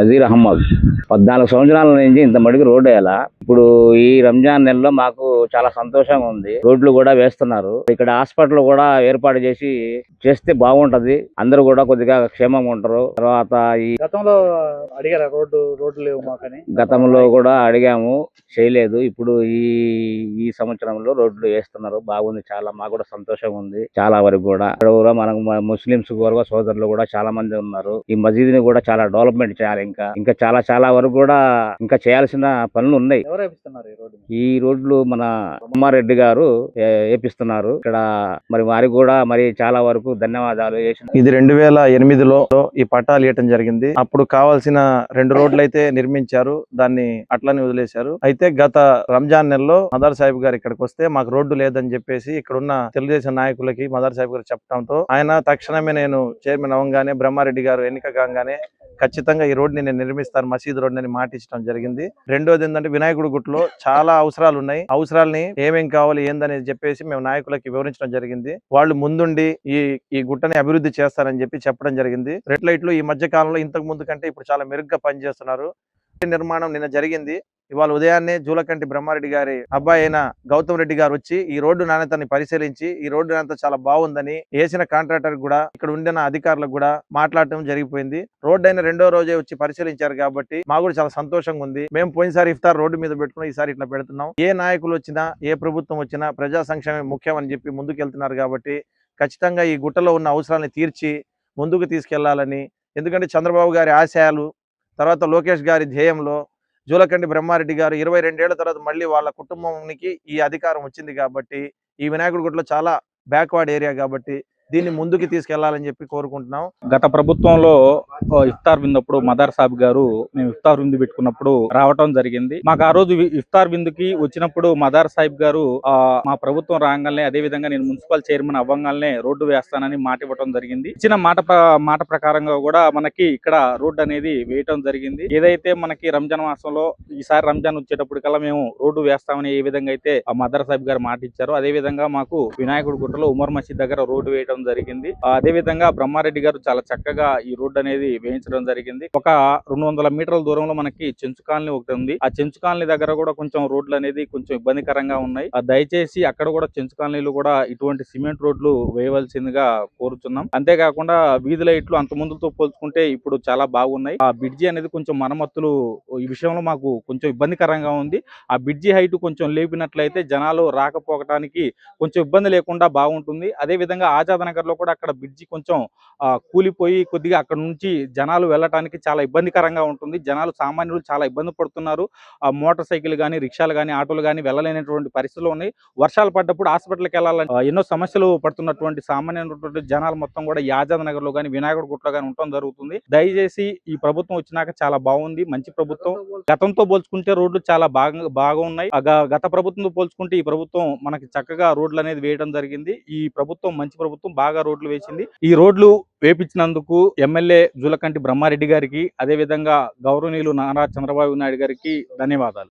నజీర్ అహ్మద్. పద్నాలుగు సంవత్సరాల నుంచి ఇంత మటుకు రోడ్డు వేయాల? ఇప్పుడు ఈ రంజాన్ నెలలో మాకు చాలా సంతోషంగా ఉంది. రోడ్లు కూడా వేస్తున్నారు. ఇక్కడ హాస్పిటల్ కూడా ఏర్పాటు చేసి చేస్తే బాగుంటది. అందరూ కూడా కొద్దిగా క్షేమంగా ఉంటారు. తర్వాత ఈ గతంలో అడిగారా రోడ్డు రోడ్లు లేవు మాకని? గతంలో కూడా అడిగాము. చేయలేదు. ఇప్పుడు ఈ ఈ సంవత్సరంలో రోడ్లు వేస్తున్నారు. బాగుంది. చాలా మాకు కూడా సంతోషంగా ఉంది. చాలా వరకు కూడా. ఇక్కడ కూడా మనకు మ- ముస్లిమ్స్ కూడా సోదరులు కూడా చాలా మంది ఉన్నారు. ఈ మసీద్ని కూడా చాలా డెవలప్మెంట్ చేయాలి ఇంకా. ఇంకా చాలా చాలా వరకు కూడా ఇంకా చేయాల్సిన పనులు ఉన్నాయి. ఎవరు వేపిస్తున్నారు ఈ రోడ్డు ఈ రోడ్లు మన ఉమ్మారెడ్డి గారు ఏ- వేపిస్తున్నారు ఇక్కడ మరి వారికి కూడా మరి చాలా వరకు ధన్యవాదాలు ఇది రెండు వేల ఎనిమిదిలో ఈ పట్టాలు ఇవ్వటం జరిగింది. అప్పుడు కావాల్సిన రెండు రోడ్లు అయితే నిర్మించారు. దాన్ని అట్లనే వదిలేశారు. అయితే గత రంజాన్ నెలలో మదర్ సాహిబ్ గారు ఇక్కడికి వస్తే మాకు రోడ్డు లేదని చెప్పేసి ఇక్కడ ఉన్న తెలుగుదేశం నాయకులకి మదర్ సాహిబ్ గారు చెప్పడంతో ఆయన తక్షణమే నేను చైర్మన్ అవ్వగానే బ్రహ్మారెడ్డి గారు ఎన్నిక కాగానే ఖచ్చితంగా ఈ రోడ్ని నేను నిర్మిస్తాను మసీద్ రోడ్ అని మాటించడం జరిగింది. రెండోది ఏంటంటే వినాయకుడి గుట్లో చాలా అవసరాలు ఉన్నాయి అవసరాలని ఏమేం కావాలి ఏందనేది చెప్పేసి మేము నాయకులకి వివరించడం జరిగింది. వాళ్ళు ముందుండి ఈ ఈ గుట్టని అభివృద్ధి చేస్తారని చెప్పి చెప్పడం జరిగింది. రెడ్ లైట్లు ఈ మధ్య కాలంలో ఇంతకు ముందు కంటే ఇప్పుడు చాలా మెరుగ్గా పనిచేస్తున్నారు. నిర్మాణం నిన్న జరిగింది. ఇవాళ ఉదయాన్నే జూలకంటి బ్రహ్మారెడ్డి గారి అబ్బాయి అయిన గౌతమ్ రెడ్డి గారు వచ్చి ఈ రోడ్డు నాణ్యతని పరిశీలించి ఈ రోడ్డు నాణ్యత చాలా బాగుందని వేసిన కాంట్రాక్టర్ కూడా ఇక్కడ ఉండిన అధికారులకు కూడా మాట్లాడటం జరిగిపోయింది. రోడ్డు అయిన రెండో రోజే వచ్చి పరిశీలించారు కాబట్టి మాకు కూడా చాలా సంతోషంగా ఉంది. మేము పోయినసారి ఇఫ్తార్ రోడ్డు మీద పెట్టుకుని ఈసారి ఇట్లా పెడుతున్నాం. ఏ నాయకులు వచ్చినా ఏ ప్రభుత్వం వచ్చినా ప్రజా సంక్షేమం ముఖ్యం అని చెప్పి ముందుకు వెళ్తున్నారు కాబట్టి ఖచ్చితంగా ఈ గుట్టలో ఉన్న అవసరాన్ని తీర్చి ముందుకు తీసుకెళ్ళాలని ఎందుకంటే చంద్రబాబు గారి ఆశయాలు తర్వాత లోకేష్ గారి ధ్యేయంలో జూలకండి బ్రహ్మారెడ్డి గారు. ఇరవై రెండేళ్ళ తర్వాత మళ్ళీ వాళ్ళ కుటుంబానికి ఈ అధికారం వచ్చింది కాబట్టి ఈ వినాయకుడి గుట్లో చాలా బ్యాక్వర్డ్ ఏరియా కాబట్టి దీన్ని ముందుకు తీసుకెళ్ళాలని చెప్పి కోరుకుంటున్నాం. గత ప్రభుత్వంలో ఇఫ్తార్ విందప్పుడు మదర్ సాబ్ గారు మేము ఇఫ్తార్ విందు పెట్టుకున్నప్పుడు రావటం జరిగింది. మాకు ఆ రోజు ఇఫ్తార్ విందుకి వచ్చినప్పుడు మదార్ సాహిబ్ గారు ఆ, మా ప్రభుత్వం రాగానే అదే విధంగా నేను మున్సిపల్ చైర్మన్ అవ్వగానే రోడ్డు వేస్తానని మాట ఇవ్వటం జరిగింది. ఇచ్చిన మాట మాట ప్రకారంగా కూడా మనకి ఇక్కడ రోడ్డు అనేది వేయటం జరిగింది. ఏదైతే మనకి రంజాన్ మాసంలో ఈసారి రంజాన్ వచ్చేటప్పటికల్లా మేము రోడ్డు వేస్తామని ఏ విధంగా అయితే ఆ మదర్ సాహిబ్ గారు మాట ఇచ్చారో అదే విధంగా మాకు వినాయకుడి గుట్టలో ఉమర్ మసీద్ దగ్గర రోడ్డు వేయడం జరిగింది. అదే విధంగా బ్రహ్మారెడ్డి గారు చాలా చక్కగా ఈ రోడ్డు అనేది వేయించడం జరిగింది. ఒక రెండు వందల మీటర్ల దూరంలో మనకి చెంచు కాలనీ ఒకటి ఉంది. ఆ చెంచు కాలనీ దగ్గర కూడా కొంచెం రోడ్లు అనేది కొంచెం ఇబ్బందికరంగా ఉన్నాయి. ఆ, దయచేసి అక్కడ కూడా చెంచు కాలనీలు కూడా ఇటువంటి సిమెంట్ రోడ్లు వేయవలసిందిగా కోరుతున్నాం అంతేకాకుండా వీధి లైట్లు అంత ముందుతో పోల్చుకుంటే ఇప్పుడు చాలా బాగున్నాయి. ఆ బ్రిడ్జి అనేది కొంచెం మరమ్మతులు ఈ విషయంలో మాకు కొంచెం ఇబ్బందికరంగా ఉంది. ఆ బ్రిడ్జి హైట్ కొంచెం లేపినట్లయితే జనాలు రాకపోకటానికి కొంచెం ఇబ్బంది లేకుండా బాగుంటుంది. అదే విధంగా ఆజాదన లో కూడా అక్కడ బ్రిడ్జి కొంచెం ఆ, కూలిపోయి కొద్దిగా అక్కడ నుంచి జనాలు వెళ్ళటానికి చాలా ఇబ్బందికరంగా ఉంటుంది. జనాలు సామాన్యులు చాలా ఇబ్బంది పడుతున్నారు. ఆ మోటార్ సైకిల్ కానీ రిక్షాలు కానీ ఆటోలు కానీ వెళ్ళలేనటువంటి పరిస్థితులు ఉన్నాయి. వర్షాలు పడ్డప్పుడు హాస్పిటల్కి వెళ్ళాలని ఎన్నో సమస్యలు పడుతున్నటువంటి సామాన్యమైనటువంటి జనాలు మొత్తం కూడా యాజాద్ నగర్లో కానీ వినాయకుడు గుట్లో కానీ ఉండటం జరుగుతుంది. దయచేసి ఈ ప్రభుత్వం వచ్చినాక చాలా బాగుంది. మంచి ప్రభుత్వం. గతంతో పోల్చుకుంటే రోడ్లు చాలా బాగా బాగా ఉన్నాయి గత ప్రభుత్వంతో పోల్చుకుంటే ఈ ప్రభుత్వం మనకి చక్కగా రోడ్లు అనేది వేయడం జరిగింది. ఈ ప్రభుత్వం మంచి ప్రభుత్వం. బాగా రోడ్లు వేసింది. ఈ రోడ్లు వేపించినందుకు ఎమ్మెల్యే జులకంటి బ్రహ్మారెడ్డి గారికి అదే విధంగా గౌరవనీయులు నారా చంద్రబాబు నాయుడు గారికి ధన్యవాదాలు.